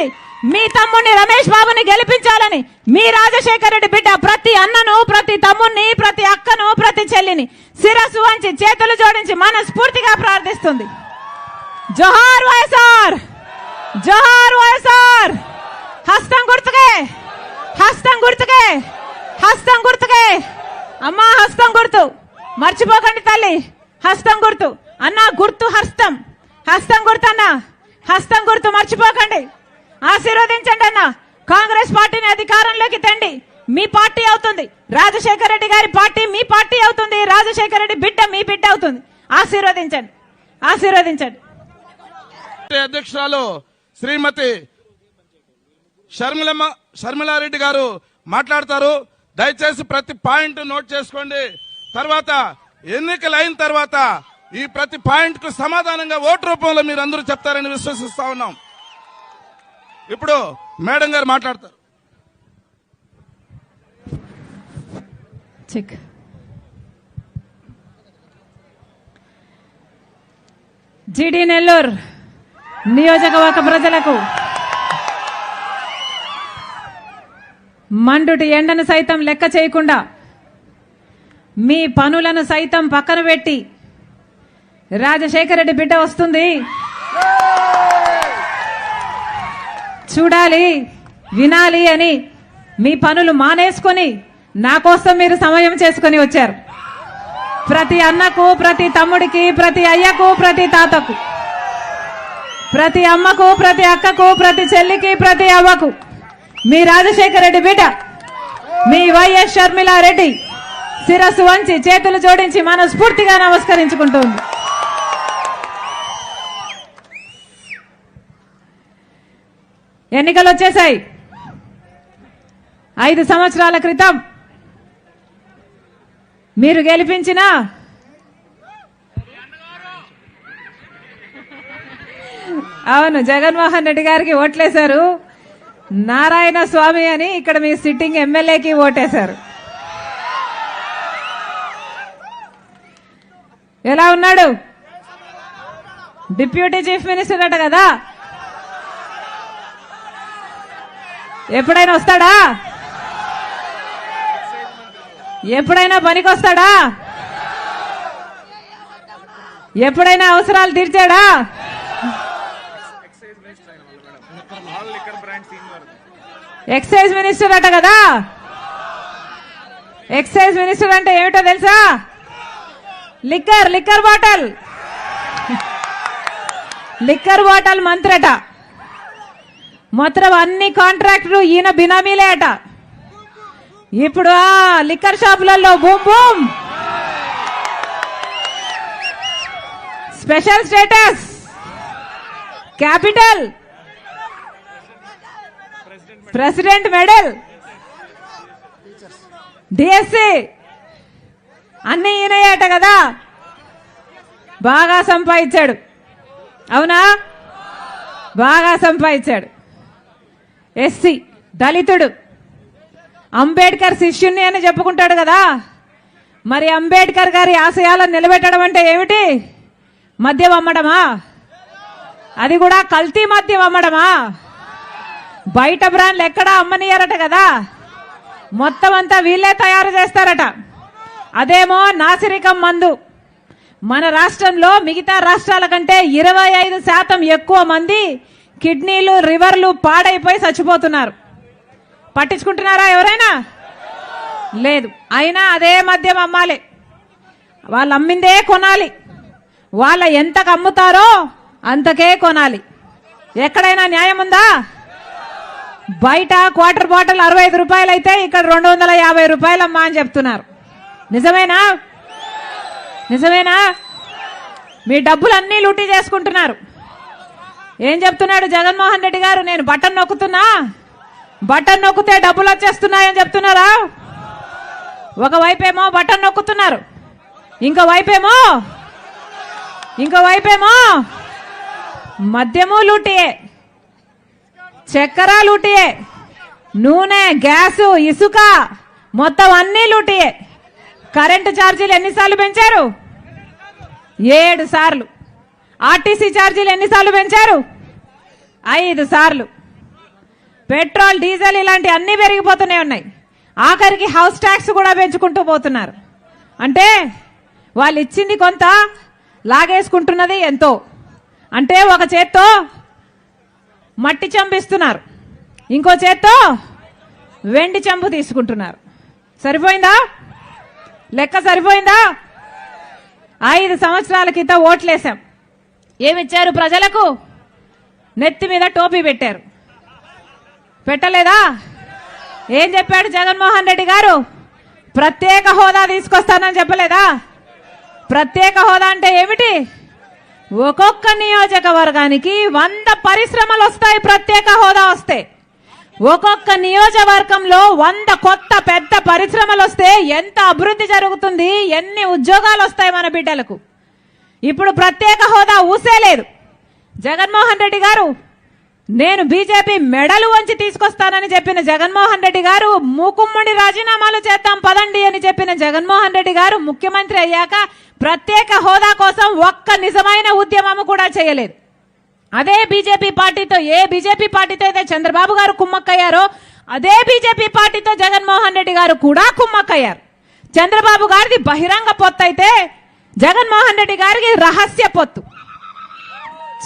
చేసి మీ తమ్ముడిని రమేష్ బాబుని గెలిపించాలని మీ రాజశేఖర రెడ్డి బిడ్డ ప్రతి అన్నను ప్రతి తమ్ముడిని ప్రతి అక్కను ప్రతి చెల్లిని శిరస్సు వంచి చేతులు జోడించి మనస్ఫూర్తిగా ప్రార్థిస్తుంది. జోహార్ వైఎస్ఆర్! జోహార్ వైఎస్ఆర్! హస్తం గుర్తుకే! హస్తం గుర్తుకే! హస్తం గుర్తుకే! అమ్మా హస్తం గుర్తు! మర్చిపోకండి తల్లి! హస్తం గుర్తు! అన్న గుర్తు హస్తం! హస్తం గుర్తు అన్న! హస్తం గుర్తు మర్చిపోకండి! ఆశీర్వదించండి అన్న. కాంగ్రెస్ పార్టీని అధికారంలోకి తెండి. మీ పార్టీ అవుతుంది. రాజశేఖర రెడ్డి గారి పార్టీ మీ పార్టీ అవుతుంది. రాజశేఖర రెడ్డి బిడ్డ మీ బిడ్డ అవుతుంది. ఆశీర్వదించండి. ఆశీర్వదించండి. అధ్యక్షురాలు శ్రీమతి షర్మిలమ్మ షర్మిలారెడ్డి గారు మాట్లాడతారు. దయచేసి ప్రతి పాయింట్ నోట్ చేసుకోండి. తర్వాత ఎన్నికలు అయిన తర్వాత ఈ ప్రతి పాయింట్కు సమాధానంగా ఓటు రూపంలో మీరు అందరూ చెప్తారని విశ్వసిస్తా ఉన్నాం. ఇప్పుడు మేడం గారు మాట్లాడతారు. చెక్ జిడి నెల్లూరు నియోజకవర్గ ప్రజలకు మండుటి ఎండను సైతం లెక్క చేయకుండా మీ పనులను సైతం పక్కన పెట్టి రాజశేఖర రెడ్డి బిడ్డ వస్తుంది. చూడాలి వినాలి అని మీ పనులు మానేసుకొని నా కోసం మీరు సమయం చేసుకొని వచ్చారు. ప్రతి అన్నకు ప్రతి తమ్ముడికి ప్రతి అయ్యకు ప్రతి తాతకు ప్రతి అమ్మకు ప్రతి అక్కకు ప్రతి చెల్లికి ప్రతి అవ్వకు మీ రాజశేఖర రెడ్డి బిడ్డ మీ వైఎస్ షర్మిలారెడ్డి శిరస్సు వంచి చేతులు జోడించి మనస్ఫూర్తిగా నమస్కరించుకుంటుంది. ఎన్నికలు వచ్చేసాయి. ఐదు సంవత్సరాల క్రితం మీరు గెలిపించిన అవును జగన్మోహన్ రెడ్డి గారికి ఓట్లేశారు. నారాయణ స్వామి అని ఇక్కడ మీ సిట్టింగ్ ఎమ్మెల్యేకి ఓటేశారు. ఎలా ఉన్నాడు? డిప్యూటీ చీఫ్ మినిస్టర్ అట కదా? ఎప్పుడైనా వస్తాడా? ఎప్పుడైనా పనికొస్తాడా? ఎప్పుడైనా అవసరాలు తీర్చాడా? ఎక్సైజ్ మినిస్టర్ అట కదా? ఎక్సైజ్ మినిస్టర్ అంటే ఏమిటో తెలుసా? Liquor liquor bottle liquor bottle మంత్రట. మొత్తం అన్ని కాంట్రాక్టులు ఈయన బినామీలే అట. ఇప్పుడు ఆ లిక్కర్ షాపులలో boom boom. Special status. Capital. President medal. DSC. అన్ని ఈయనయ్యాట కదా. బాగా సంపాదించాడు. అవునా? బాగా సంపాదించాడు. ఎస్సీ దళితుడు. అంబేద్కర్ శిష్యుణ్ణి అని చెప్పుకుంటాడు కదా. మరి అంబేద్కర్ గారి ఆశయాలను నిలబెట్టడం అంటే ఏమిటి? మద్యం అమ్మడమా? అది కూడా కల్తీ మద్యం అమ్మడమా? బయట బ్రాండ్లు ఎక్కడా అమ్మనియరట కదా. మొత్తం అంతా వీళ్ళే తయారు చేస్తారట. అదేమో నాసిరికం మందు. మన రాష్ట్రంలో మిగతా రాష్ట్రాల కంటే ఇరవై ఐదు శాతం ఎక్కువ మంది కిడ్నీలు రివర్లు పాడైపోయి చచ్చిపోతున్నారు. పట్టించుకుంటున్నారా ఎవరైనా? లేదు. అయినా అదే మద్యం అమ్మాలి. వాళ్ళు అమ్మిందే కొనాలి. వాళ్ళ ఎంతకు అమ్ముతారో అంతకే కొనాలి. ఎక్కడైనా న్యాయం ఉందా? బయట క్వార్టర్ బాటిల్ అరవై ఐదు రూపాయలు అయితే ఇక్కడ రెండు వందల యాభై రూపాయలు అమ్మా అని చెప్తున్నారు. నిజమేనా? నిజమేనా? మీ డబ్బులు అన్నీ లూటీ చేసుకుంటున్నారు. ఏం చెప్తున్నాడు జగన్మోహన్ రెడ్డి గారు? నేను బటన్ నొక్కుతున్నా? బటన్ నొక్కితే డబ్బులు వచ్చేస్తున్నాయని చెప్తున్నారా? ఒకవైపేమో బటన్ నొక్కుతున్నారు. ఇంకో వైపేమో ఇంకో వైపేమో మద్యము లూటియే. చక్కెర లూటియే. నూనె గ్యాసు ఇసుక మొత్తం అన్నీ లూటియే. కరెంటు ఛార్జీలు ఎన్నిసార్లు పెంచారు? ఏడు సార్లు. ఆర్టీసీ ఛార్జీలు ఎన్నిసార్లు పెంచారు? ఐదు సార్లు. పెట్రోల్ డీజిల్ ఇలాంటి అన్ని పెరిగిపోతూనే ఉన్నాయి. ఆఖరికి హౌస్ ట్యాక్స్ కూడా పెంచుకుంటూ పోతున్నారు. అంటే వాళ్ళు ఇచ్చింది కొంత లాగేసుకుంటున్నది ఎంతో. అంటే ఒక చేత్తో మట్టి చంపిస్తున్నారు. ఇంకో చేత్తో వెండి చెంబు తీసుకుంటున్నారు. సరిపోయిందా? లెక్క సరిపోయిందా? ఐదు సంవత్సరాల క్రితం ఓట్లేసాం. ఏమిచ్చారు ప్రజలకు? నెత్తి మీద టోపీ పెట్టారు. పెట్టలేదా? ఏం చెప్పాడు జగన్మోహన్ రెడ్డి గారు? ప్రత్యేక హోదా తీసుకొస్తానని చెప్పలేదా? ప్రత్యేక హోదా అంటే ఏమిటి? ఒక్కొక్క నియోజకవర్గానికి వంద పరిశ్రమలు వస్తాయి ప్రత్యేక హోదా వస్తే. ఒక్కొక్క నియోజకవర్గంలో వంద కొత్త పెద్ద పరిశ్రమలు వస్తే ఎంత అభివృద్ధి జరుగుతుంది ఎన్ని ఉద్యోగాలు వస్తాయి మన బిడ్డలకు? ఇప్పుడు ప్రత్యేక హోదా ఊసేలేదు జగన్మోహన్ రెడ్డి గారు నేను బీజేపీ మెడలు వంచి తీసుకొస్తానని చెప్పిన జగన్మోహన్ రెడ్డి గారు మూకుమ్మడి రాజీనామాలు చేద్దాం పదండి అని చెప్పిన జగన్మోహన్ రెడ్డి గారు ముఖ్యమంత్రి అయ్యాక ప్రత్యేక హోదా కోసం ఒక్క నిజమైన ఉద్యమము కూడా చేయలేదు. అదే బీజేపీ పార్టీతో ఏ బీజేపీ పార్టీతో అయితే చంద్రబాబు గారు కుమ్మక్కయ్యారో అదే బీజేపీ పార్టీతో జగన్మోహన్ రెడ్డి గారు కూడా కుమ్మక్కయ్యారు. చంద్రబాబు గారిది బహిరంగ పొత్తు అయితే జగన్మోహన్ రెడ్డి గారికి రహస్య పొత్తు.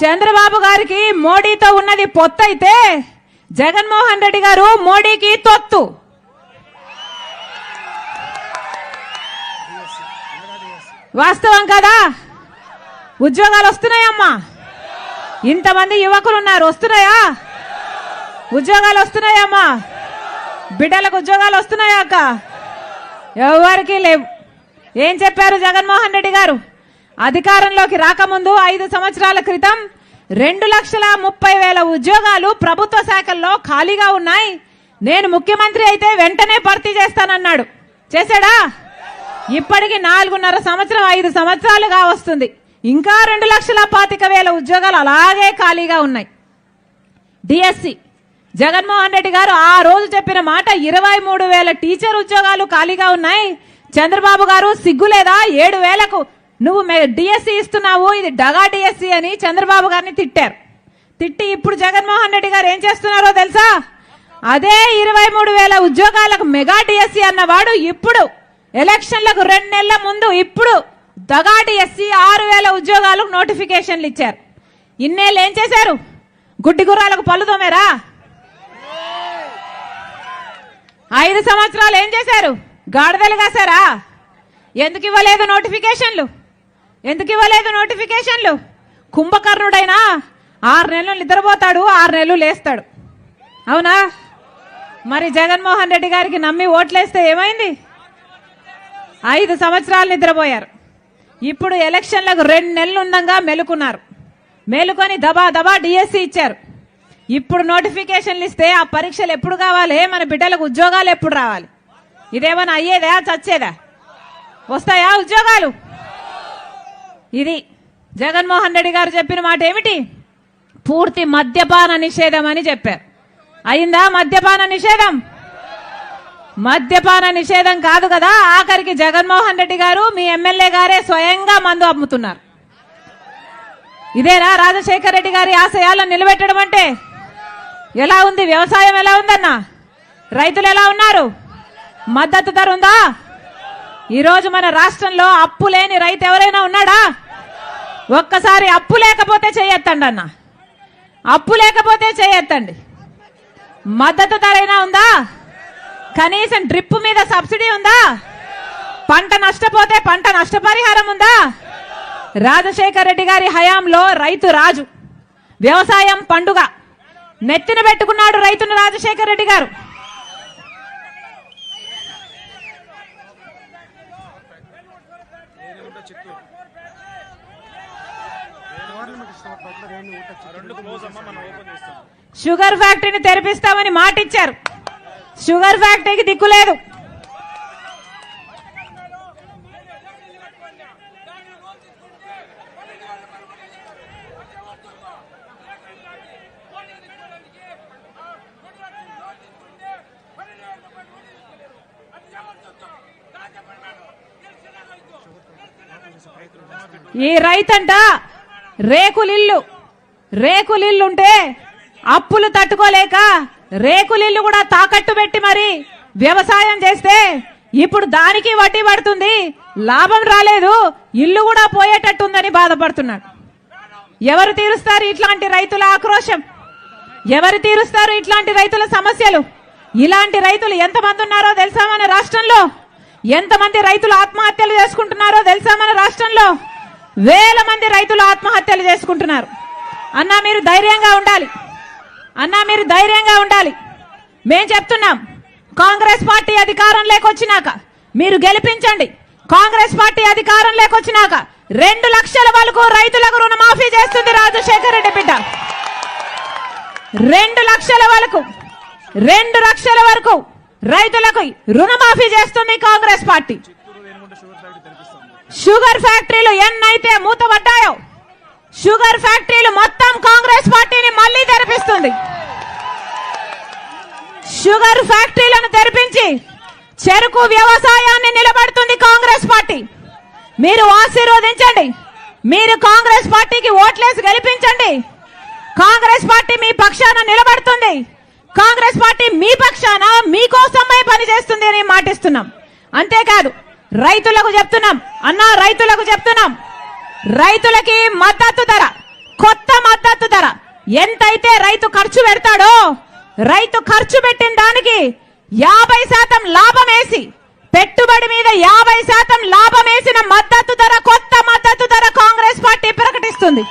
చంద్రబాబు గారికి మోడీతో ఉన్నది పొత్తు అయితే జగన్మోహన్ రెడ్డి గారు మోడీకి తొత్తు. వాస్తవం కదా? ఉద్యోగాలు వస్తున్నాయమ్మా. ఇంతమంది యువకులు ఉన్నారు వస్తున్నాయా? ఉద్యోగాలు వస్తున్నాయమ్మా. బిడ్డలకు ఉద్యోగాలు వస్తున్నాయా అక్క? ఎవరికి లేవు. ఏం చెప్పారు జగన్మోహన్ రెడ్డి గారు? అధికారంలోకి రాకముందు ఐదు సంవత్సరాల క్రితం రెండు లక్షల ముప్పై వేల ఉద్యోగాలు ప్రభుత్వ శాఖల్లో ఖాళీగా ఉన్నాయి. నేను ముఖ్యమంత్రి అయితే వెంటనే భర్తీ చేస్తానన్నాడు. చేశాడా? ఇప్పటికి నాలుగున్నర సంవత్సరం ఐదు సంవత్సరాలుగా వస్తుంది. ఇంకా రెండు లక్షల పాతిక వేల ఉద్యోగాలు అలాగే ఖాళీగా ఉన్నాయి. డిఎస్సి. జగన్మోహన్ రెడ్డి గారు ఆ రోజు చెప్పిన మాట ఇరవై మూడు వేల టీచర్ ఉద్యోగాలు ఖాళీగా ఉన్నాయి. చంద్రబాబు గారు సిగ్గులేదా ఏడు వేలకు నువ్వు డిఎస్సి ఇస్తున్నావు ఇది డగా డిఎస్సి అని చంద్రబాబు గారిని తిట్టారు. తిట్టి ఇప్పుడు జగన్మోహన్ రెడ్డి గారు ఏం చేస్తున్నారో తెలుసా? అదే ఇరవై మూడు వేల ఉద్యోగాలకు మెగా డిఎస్సి అన్నవాడు ఇప్పుడు ఎలక్షన్లకు రెండు నెలల ముందు ఇప్పుడు దగా డిఎస్సి ఆరు వేల ఉద్యోగాలకు నోటిఫికేషన్లు ఇచ్చారు. ఇన్నేళ్ళు ఏం చేశారు? గుడ్డి గుర్రాలకు పళ్ళు తోమేరా? ఐదు సంవత్సరాలు ఏం చేశారు? గాడిదలు కాసారా ఎందుకు ఇవ్వలేదు నోటిఫికేషన్లు? ఎందుకు ఇవ్వలేదు నోటిఫికేషన్లు? కుంభకర్ణుడైనా ఆరు నెలలు నిద్రపోతాడు ఆరు నెలలు లేస్తాడు. అవునా? మరి జగన్మోహన్ రెడ్డి గారికి నమ్మి ఓట్లేస్తే ఏమైంది? ఐదు సంవత్సరాలు నిద్రపోయారు. ఇప్పుడు ఎలక్షన్లకు రెండు నెలలు ఉండగా మెలుకున్నారు. మేలుకొని దబా దబా డిఎస్సి ఇచ్చారు. ఇప్పుడు నోటిఫికేషన్లు ఇస్తే ఆ పరీక్షలు ఎప్పుడు కావాలి? మన బిడ్డలకు ఉద్యోగాలు ఎప్పుడు రావాలి? ఇదేమన్నా అయ్యేదా? చచ్చేదా? వస్తాయా ఉద్యోగాలు? ఇది జగన్మోహన్ రెడ్డి గారు చెప్పిన మాట ఏమిటి? పూర్తి మద్యపాన నిషేధం అని చెప్పారు. అయిందా మద్యపాన నిషేధం? మద్యపాన నిషేధం కాదు కదా. ఆఖరికి జగన్మోహన్ రెడ్డి గారు మీ ఎమ్మెల్యే గారే స్వయంగా మందు అమ్ముతున్నారు. ఇదేనా రాజశేఖర రెడ్డి గారి ఆశయాలను నిలబెట్టడం అంటే? ఎలా ఉంది? వ్యవసాయం ఎలా ఉందన్నా? రైతులు ఎలా ఉన్నారు? మద్దతు ధర ఉందా? ఈరోజు మన రాష్ట్రంలో అప్పు లేని రైతు ఎవరైనా ఉన్నాడా? ఒక్కసారి అప్పు లేకపోతే చేయొత్తండి అన్న. అప్పు లేకపోతే చేయొత్తండి మద్దతు ధర అయినా ఉందా? కనీసం డ్రిప్ మీద సబ్సిడీ ఉందా? పంట నష్టపోతే పంట నష్టపరిహారం ఉందా? రాజశేఖర రెడ్డి గారి హయాంలో రైతు రాజు. వ్యవసాయం పండుగ. నెత్తిన పెట్టుకున్నాడు రైతును రాజశేఖర రెడ్డి గారు. షుగర్ ఫ్యాక్టరీని తెరిపిస్తామని మాట ఇచ్చారు షుగర్ ఫ్యాక్టరీకి దిక్కు లేదు. ఈ రైతంట రేకులిల్లు. రేకులిల్లుంటే అప్పులు తట్టుకోలేక రేకులిల్లు కూడా తాకట్టు పెట్టి మరి వ్యవసాయం చేస్తే ఇప్పుడు దానికి వడ్డీ పడుతుంది. లాభం రాలేదు. ఇల్లు కూడా పోయేటట్టుందని బాధపడుతున్నాడు. ఎవరు తీరుస్తారు ఇట్లాంటి రైతుల ఆక్రోశం? ఎవరు తీరుస్తారు ఇట్లాంటి రైతుల సమస్యలు? ఇలాంటి రైతులు ఎంతమంది ఉన్నారో తెలుసా మన రాష్ట్రంలో? ఎంతమంది రైతులు ఆత్మహత్యలు చేసుకుంటున్నారో తెలుసా మన రాష్ట్రంలో? వేల మంది రైతులు ఆత్మహత్యలు చేసుకుంటున్నారు. అన్నా మీరు ధైర్యంగా ఉండాలి. అన్నా మీరు ధైర్యంగా ఉండాలి. మేం చెప్తున్నాం కాంగ్రెస్ పార్టీ అధికారం లేకొచ్చినాక మీరు గెలిపించండి. కాంగ్రెస్ పార్టీ అధికారం లేకొచ్చినాక రెండు లక్షల వరకు రైతులకు రుణమాఫీ చేస్తుంది రాజశేఖర రెడ్డి బిడ్డ. రెండు లక్షల వరకు రెండు లక్షల వరకు రైతులకు రుణమాఫీ చేస్తుంది కాంగ్రెస్ పార్టీ. షుగర్ ఫ్యాక్టరీలు ఎన్నైతే మూతపడ్డాయో షుగర్ ఫ్యాక్టరీలు మొత్తం కాంగ్రెస్ పార్టీని మళ్ళీ తెరిపిస్తుంది. షుగర్ ఫ్యాక్టరీలను తెరిపించి చెరుకు వ్యవసాయాన్ని నిలబడుతుంది కాంగ్రెస్ పార్టీ. మీరు ఆశీర్వదించండి. మీరు కాంగ్రెస్ పార్టీకి ఓట్లేసి గెలిపించండి. కాంగ్రెస్ పార్టీ మీ పక్షాన నిలబడుతుంది. కాంగ్రెస్ పార్టీ మీ పక్షాన మీకోసమై పనిచేస్తుంది అని మాటిస్తున్నాం. అంతేకాదు రైతులకు చెప్తున్నాం. అన్నా రైతులకు చెప్తున్నాం. రైతులకి మద్దతు ధర కొత్త మద్దతు ధర. ఎంతైతే రైతు ఖర్చు పెడతాడో రైతు ఖర్చు పెట్టిన దానికి యాభై శాతం లాభం వేసి పెట్టుబడి మీద యాభై శాతం లాభం వేసిన మద్దతు ధర కొత్త మద్దతు ధర కాంగ్రెస్ పార్టీ ప్రకటిస్తుంది.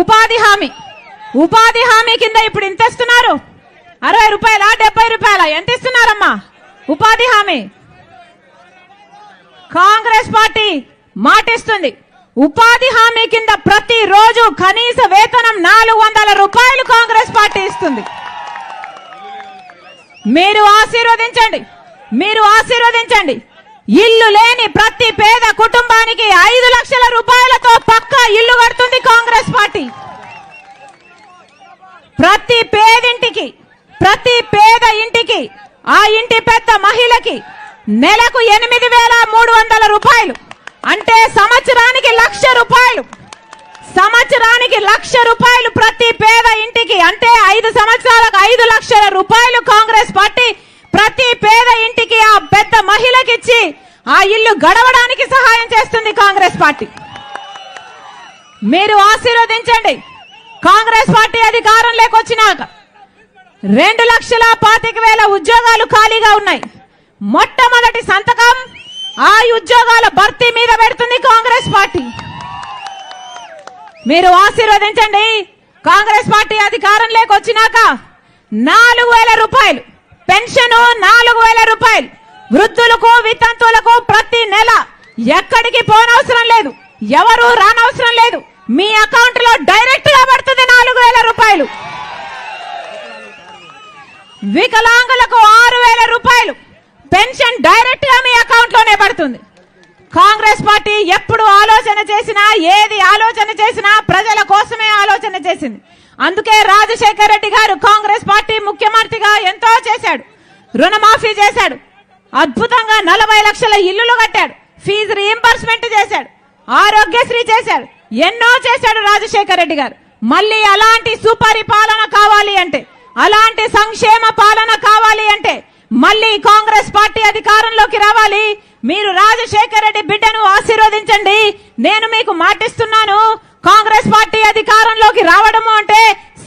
ఉపాధి హామీ. ఉపాధి హామీ కింద ఇప్పుడు ఎంత అరవై రూపాయల? డెబ్బై రూపాయల? ఎంత ఇస్తున్నారమ్మా? ఉపాధి హామీ. కాంగ్రెస్ పార్టీ మాటిస్తుంది. ఉపాధి హామీ కింద ప్రతి రోజు కనీస వేతనం నాలుగు వందల రూపాయలు కాంగ్రెస్ పార్టీ ఇస్తుంది. మీరు ఆశీర్వదించండి. మీరు ఆశీర్వదించండి. ఇల్లు లేని ప్రతి పేద కుటుంబానికి ఐదు లక్షల రూపాయలతో పక్కా ఇల్లు కడుతుంది కాంగ్రెస్ పార్టీ. ప్రతి పేదింటికి ప్రతి పేద ఇంటికి ఆ ఇంటి పెద్ద మహిళకి నెలకు ఎనిమిది వేల మూడు వందల రూపాయలు. అంటే సంవత్సరానికి లక్ష రూపాయలు. సంవత్సరానికి లక్ష రూపాయలు ప్రతి పేద ఇంటికి. అంటే ఐదు సంవత్సరాలకు ఐదు లక్షల రూపాయలు కాంగ్రెస్ పార్టీ ప్రతి పేద ఇంటికి ఆ పెద్ద మహిళకి ఇచ్చి ఆ ఇల్లు గడవడానికి సహాయం చేస్తుంది కాంగ్రెస్ పార్టీ. మీరు ఆశీర్వదించండి. కాంగ్రెస్ పార్టీ అధికారం లేకొచ్చినాక రెండు లక్షల పాతిక వేల ఉద్యోగాలు ఖాళీగా ఉన్నాయి. మొట్టమొదటి సంతకం ఆ ఉద్యోగాల భర్తీ మీద పెడుతుంది కాంగ్రెస్ పార్టీ. మీరు ఆశీర్వదించండి. కాంగ్రెస్ పార్టీ అధికారం లేకొచ్చినాక నాలుగు వేల రూపాయలు పెన్షన్ నాలుగు వేల రూపాయలు వృద్ధులకు వితంతువులకు ప్రతి నెల ఎక్కడికి పోనవసరం లేదు. ఎవరు రానవసరం లేదు. మీ అకౌంట్లో డైరెక్ట్గా పడుతుంది నాలుగు వేల రూపాయలు. వికలాంగులకు ఆరు వేల రూపాయలు పెన్షన్ డైరెక్ట్గా మీ అకౌంట్లోనే పడుతుంది. కాంగ్రెస్ పార్టీ ఎప్పుడు ఆలోచన చేసినా ఏది ఆలోచన చేసినా ప్రజల కోసమే ఆలోచన చేసింది. అందుకే రాజశేఖర్ రెడ్డి గారు కాంగ్రెస్ పార్టీ ముఖ్యమంత్రిగా ఎంతో చేశాడు. రుణమాఫీ చేశాడు. అద్భుతంగా నలభై లక్షల ఇల్లులు కట్టాడు. ఫీజు రీఎంబర్స్మెంట్ చేశాడు. ఆరోగ్యశ్రీ చేశాడు. ఎన్నో చేశాడు రాజశేఖర్ రెడ్డి గారు. మళ్ళీ అలాంటి సుపరిపాలన కావాలి అంటే అలాంటి సంక్షేమ పాలన కావాలి అంటే మళ్ళీ కాంగ్రెస్ పార్టీ అధికారంలోకి రావాలి. మీరు రాజశేఖర్ రెడ్డి బిడ్డను ఆశీర్వదించండి. నేను మీకు మాటిస్తున్నాను. కాంగ్రెస్ పార్టీ అధికారంలోకి రావడము అంటే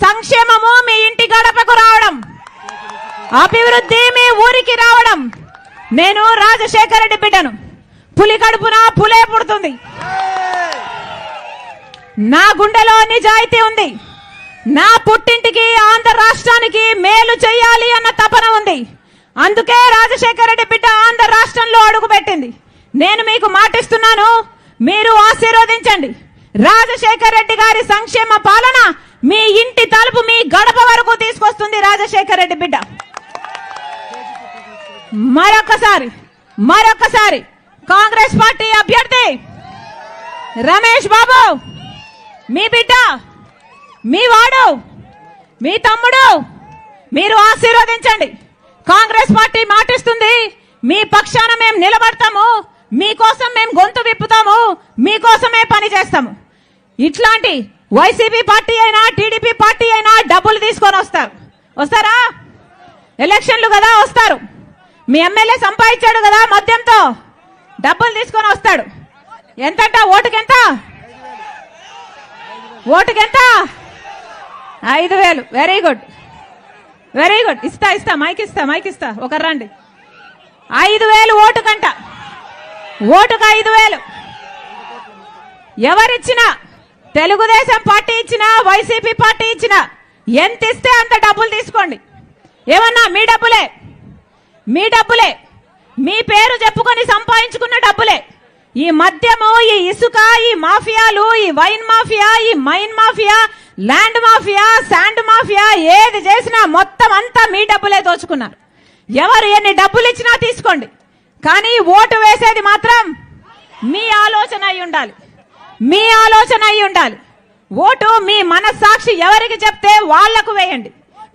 సంక్షేమము మీ ఇంటి గడపకు రావడం. అభివృద్ధి మీ ఊరికి రావడం. నేను రాజశేఖర రెడ్డి బిడ్డను. పులి కడుపున పులే పుడుతుంది. నా గుండెలో నిజాయితీ ఉంది. నా పుట్టింటికి ఆంధ్ర రాష్ట్రానికి మేలు చేయాలి అన్న తపన ఉంది. అందుకే రాజశేఖర రెడ్డి బిడ్డ ఆంధ్ర రాష్ట్రంలో అడుగు పెట్టింది. నేను మీకు మాటిస్తున్నాను మీరు ఆశీర్వదించండి. రాజశేఖర రెడ్డి గారి సంక్షేమ పాలన మీ ఇంటి తలుపు మీ గడప వరకు తీసుకొస్తుంది రాజశేఖర రెడ్డి బిడ్డ. మరొకసారి మరొకసారి కాంగ్రెస్ పార్టీ అభ్యర్థి రమేష్ బాబు మీ బిడ్డ మీ వాడు మీ తమ్ముడు మీరు ఆశీర్వదించండి. కాంగ్రెస్ పార్టీ మాటిస్తుంది మీ పక్షాన మేము నిలబడతాము మీకోసం మేము గొంతు విప్పుతాము మీకోసమే పని చేస్తాము. ఇట్లాంటి వైసీపీ పార్టీ అయినా టీడీపీ పార్టీ అయినా డబ్బులు తీసుకొని వస్తారు. వస్తారా? ఎలక్షన్లు కదా వస్తారు. మీ ఎమ్మెల్యే సంపాదించాడు కదా మద్యంతో డబ్బులు తీసుకొని వస్తాడు. ఎంతట? ఓటుకెంత? ఓటుకెంత? ఐదు వేలు. వెరీ గుడ్ వెరీ గుడ్ ఇస్తా ఇస్తా మైక్ ఇస్తా మైక్ ఇస్తా. ఒకరు రండి. ఐదు వేలు ఓటుకంట ఓటుకు ఐదు వేలు. ఎవరిచ్చినా తెలుగుదేశం పార్టీ ఇచ్చినా వైసీపీ పార్టీ ఇచ్చినా ఎంత ఇస్తే అంత డబ్బులు తీసుకోండి. ఏమన్నా మీ డబ్బులే. మీ డబ్బులే. మీ పేరు చెప్పుకొని సంపాదించుకున్న డబ్బులే. ఈ మద్యము ఈ ఇసుక ఈ మాఫియాలు ఈ వైన్ మాఫియా ఈ mine mafia land mafia sand mafia ఏది చేసినా మొత్తం అంతా మీ డబ్బులే దోచుకున్నారు. ఎవరు ఎన్ని డబ్బులు ఇచ్చినా తీసుకోండి. కానీ ఓటు వేసేది మాత్రం మీ ఆలోచన అయి ఉండాలి. మీ ఆలోచన అయి ఉండాలి. ఓటు మీ మనస్సాక్షి ఎవరికి చెప్తే వాళ్ళకు వేయండి.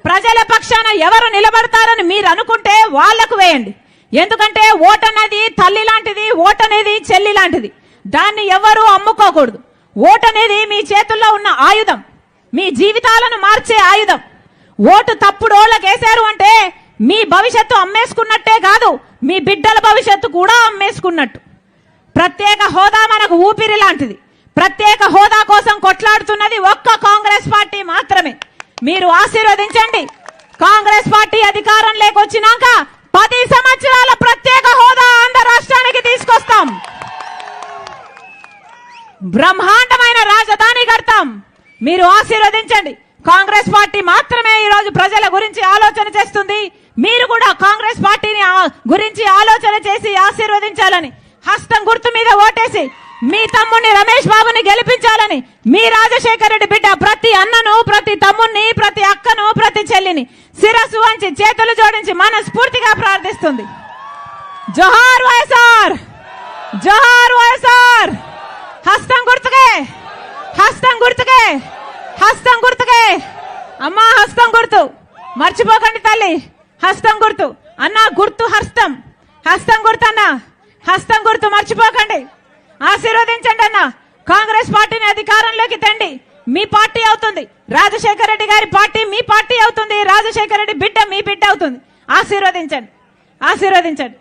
ప్రజల పక్షాన ఎవరు నిలబడతారని మీరు అనుకుంటే వాళ్ళకు వేయండి. ఎందుకంటే ఓటు అనేది తల్లి లాంటిది ఓటు అనేది చెల్లి లాంటిది. దాన్ని ఎవరు అమ్ముకోకూడదు. ఓటు అనేది మీ చేతుల్లో ఉన్న ఆయుధం. మీ జీవితాలను మార్చే ఆయుధం. ఓటు తప్పుడు ఓళ్ళకి వేశారు అంటే మీ భవిష్యత్తు అమ్మేసుకున్నట్టే కాదు మీ బిడ్డల భవిష్యత్తు కూడా అమ్మేసుకున్నట్టు. ప్రత్యేక హోదా మనకు ఊపిరి లాంటిది. ప్రత్యేక హోదా కోసం కొట్లాడుతున్నది ఒక్క కాంగ్రెస్ పార్టీ మాత్రమే. మీరు ఆశీర్వదించండి. కాంగ్రెస్ పార్టీ అధికారం లేకొచ్చినాక పది సంవత్సరాల ప్రత్యేక హోదా ఆంధ్ర రాష్ట్రానికి తీసుకొస్తాం. బ్రహ్మాండమైన రాజధాని కడతాం. మీరు ఆశీర్వదించండి. కాంగ్రెస్ పార్టీ మాత్రమే ఈ రోజు ప్రజల గురించి ఆలోచన చేస్తుంది. మీరు కూడా కాంగ్రెస్ పార్టీని గురించి ఆలోచన చేసి ఆశీర్వదించాలని హస్తం గుర్తు మీద ఓటేసి మీ తమ్ముడిని రమేష్ బాబుని గెలిపించాలని మీ రాజశేఖర రెడ్డి బిడ్డ ప్రతి అన్నను ప్రతి తమ్ముణ్ణి ప్రతి అక్కను ప్రతి చెల్లిని శిరస్సు వంచి చేతులు జోడించి మనస్ఫూర్తిగా ప్రార్థిస్తుంది. జోహార్ వైఎస్ఆర్! జోహార్ వైఎస్ఆర్! హస్తం గుర్తుకే! హస్తం గుర్తుకే! హస్తం గుర్తుకే. అమ్మా హస్తం గుర్తు. మర్చిపోకండి తల్లి. హస్తం గుర్తు. అన్న గుర్తు హస్తం. హస్తం గుర్తు అన్న. హస్తం గుర్తు మర్చిపోకండి. ఆశీర్వదించండి అన్న. కాంగ్రెస్ పార్టీని అధికారంలోకి తండి. మీ పార్టీ అవుతుంది. రాజశేఖర రెడ్డి గారి పార్టీ మీ పార్టీ అవుతుంది. రాజశేఖర రెడ్డి బిడ్డ మీ బిడ్డ అవుతుంది. ఆశీర్వదించండి. ఆశీర్వదించండి.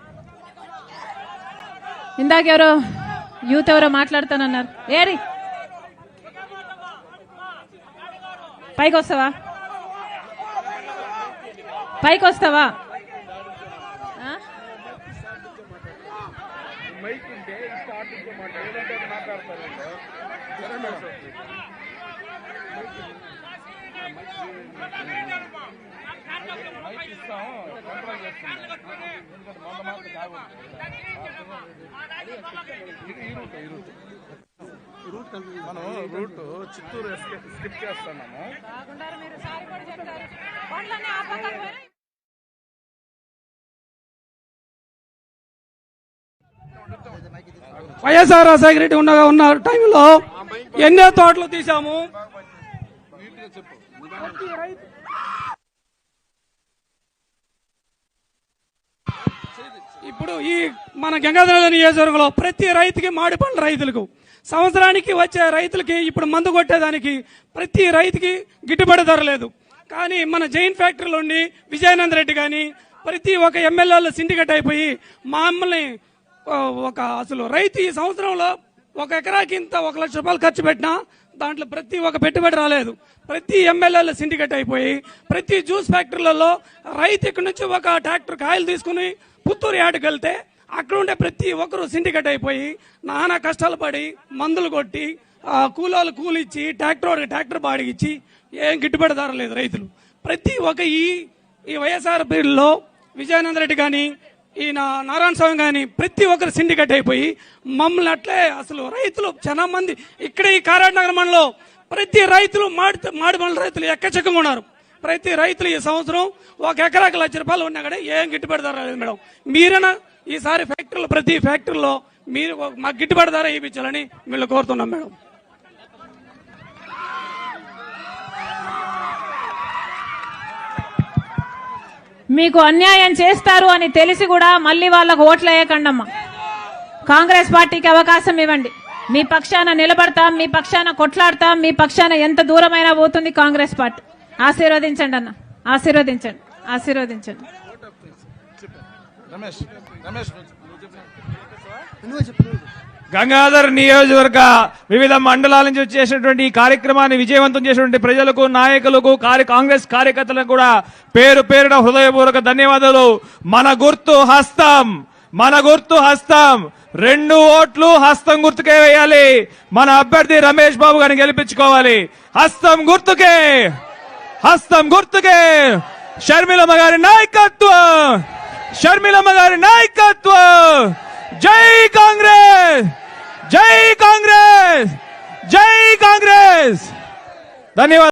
ఇందాక ఎవరో యూత్ ఎవరో మాట్లాడుతానన్నారు. ఏరి. పైకి వస్తావా పైకి వస్తావా మనం రూట్ చిత్తూరు ఎస్కే- స్కిప్ చేస్తున్నాము. వైఎస్ఆర్ రాజశేఖర రెడ్డి ఉండగా ఉన్న టైంలో ఎన్నో తోటలు తీసాము ఇప్పుడు ఈ మన గంగాధర నియోజకవర్గంలో ప్రతి రైతుకి మాడి పండ్ల రైతులకు సంవత్సరానికి వచ్చే రైతులకి ఇప్పుడు మందు కొట్టేదానికి ప్రతి రైతుకి గిట్టుబడి ధర లేదు. కానీ మన జైన్ ఫ్యాక్టరీలో ఉండి విజయానంద రెడ్డి కానీ ప్రతి ఒక్క ఎమ్మెల్యేలు సిండికేట్ అయిపోయి మమ్మల్ని ఒక అసలు రైతు ఈ సంవత్సరంలో ఒక ఎకరాకి ఇంత ఒక లక్ష రూపాయలు ఖర్చు పెట్టినా దాంట్లో ప్రతి ఒక్క పెట్టుబడి రాలేదు. ప్రతి ఎమ్మెల్యేలు సిండికేట్ అయిపోయి ప్రతి జ్యూస్ ఫ్యాక్టరీలలో రైతు ఇక్కడి నుంచి ఒక ట్రాక్టర్ కాయలు తీసుకుని పుత్తూరు యార్డుకి వెళ్తే అక్కడ ఉండే ప్రతి ఒక్కరు సిండికేట్ అయిపోయి నానా కష్టాలు పడి మందులు కొట్టి కూలాలు కూలిచ్చి ట్రాక్టర్ వాడికి ట్రాక్టర్ బాడిగిచ్చి ఏం గిట్టుబడి ధర లేదు రైతులు. ప్రతి ఒక్క ఈ ఈ వైఎస్ఆర్ పీరియడ్లో విజయానంద రెడ్డి కానీ ఈయన నారాయణ స్వామి కానీ ప్రతి ఒక్కరు సిండికేట్ అయిపోయి మమ్మల్ని అట్లే అసలు రైతులు చాలా మంది ఇక్కడ ఈ కారాడనగర్ మండలంలో ప్రతి రైతులు మాడి మాడి మండల రైతులు ఎక్కచెక్కగా ఉన్నారు. ప్రతి రైతులు ఈ సంవత్సరం ఒక ఎకరాకి లక్ష రూపాయలు ఉన్నా కూడా ఏం గిట్టుబడి ధర లేదు మేడం. మీరైనా? ఈసారి ఫ్యాక్టరీలో ప్రతి ఫ్యాక్టరీలో మీరు మాకు గిట్టుబాటు ధర ఇప్పించాలని మిమ్మల్ని కోరుతున్నాం మేడం. మీకు అన్యాయం చేస్తారు అని తెలిసి కూడా మళ్ళీ వాళ్ళకు ఓట్లు వేయకండమ్మా. కాంగ్రెస్ పార్టీకి అవకాశం ఇవ్వండి. మీ పక్షాన నిలబడతాం మీ పక్షాన కొట్లాడతాం మీ పక్షాన ఎంత దూరమైనా పోతుంది కాంగ్రెస్ పార్టీ. ఆశీర్వదించండి అన్న. ఆశీర్వదించండి. ఆశీర్వదించండి రమేష్ రమేష్ నువ్వు చెప్పు. గంగాధర్ నియోజకవర్గ వివిధ మండలాల నుంచి వచ్చేసినటువంటి ఈ కార్యక్రమాన్ని విజయవంతం చేసినటువంటి ప్రజలకు నాయకులకు కార్య కాంగ్రెస్ కార్యకర్తలకు కూడా పేరు పేరున హృదయపూర్వక ధన్యవాదాలు. మన గుర్తు హస్తం మన గుర్తు హస్తం రెండు ఓట్లు హస్తం గుర్తుకే వేయాలి. మన అభ్యర్థి రమేష్ బాబు గారిని గెలిపించుకోవాలి. హస్తం గుర్తుకే హస్తం గుర్తుకే షర్మిలమ్మ గారి నాయకత్వం! షర్మిలమ్మ గారి నాయకత్వం! జై కాంగ్రెస్! జై కాంగ్రెస్! జై కాంగ్రెస్! ధన్యవాదాలు.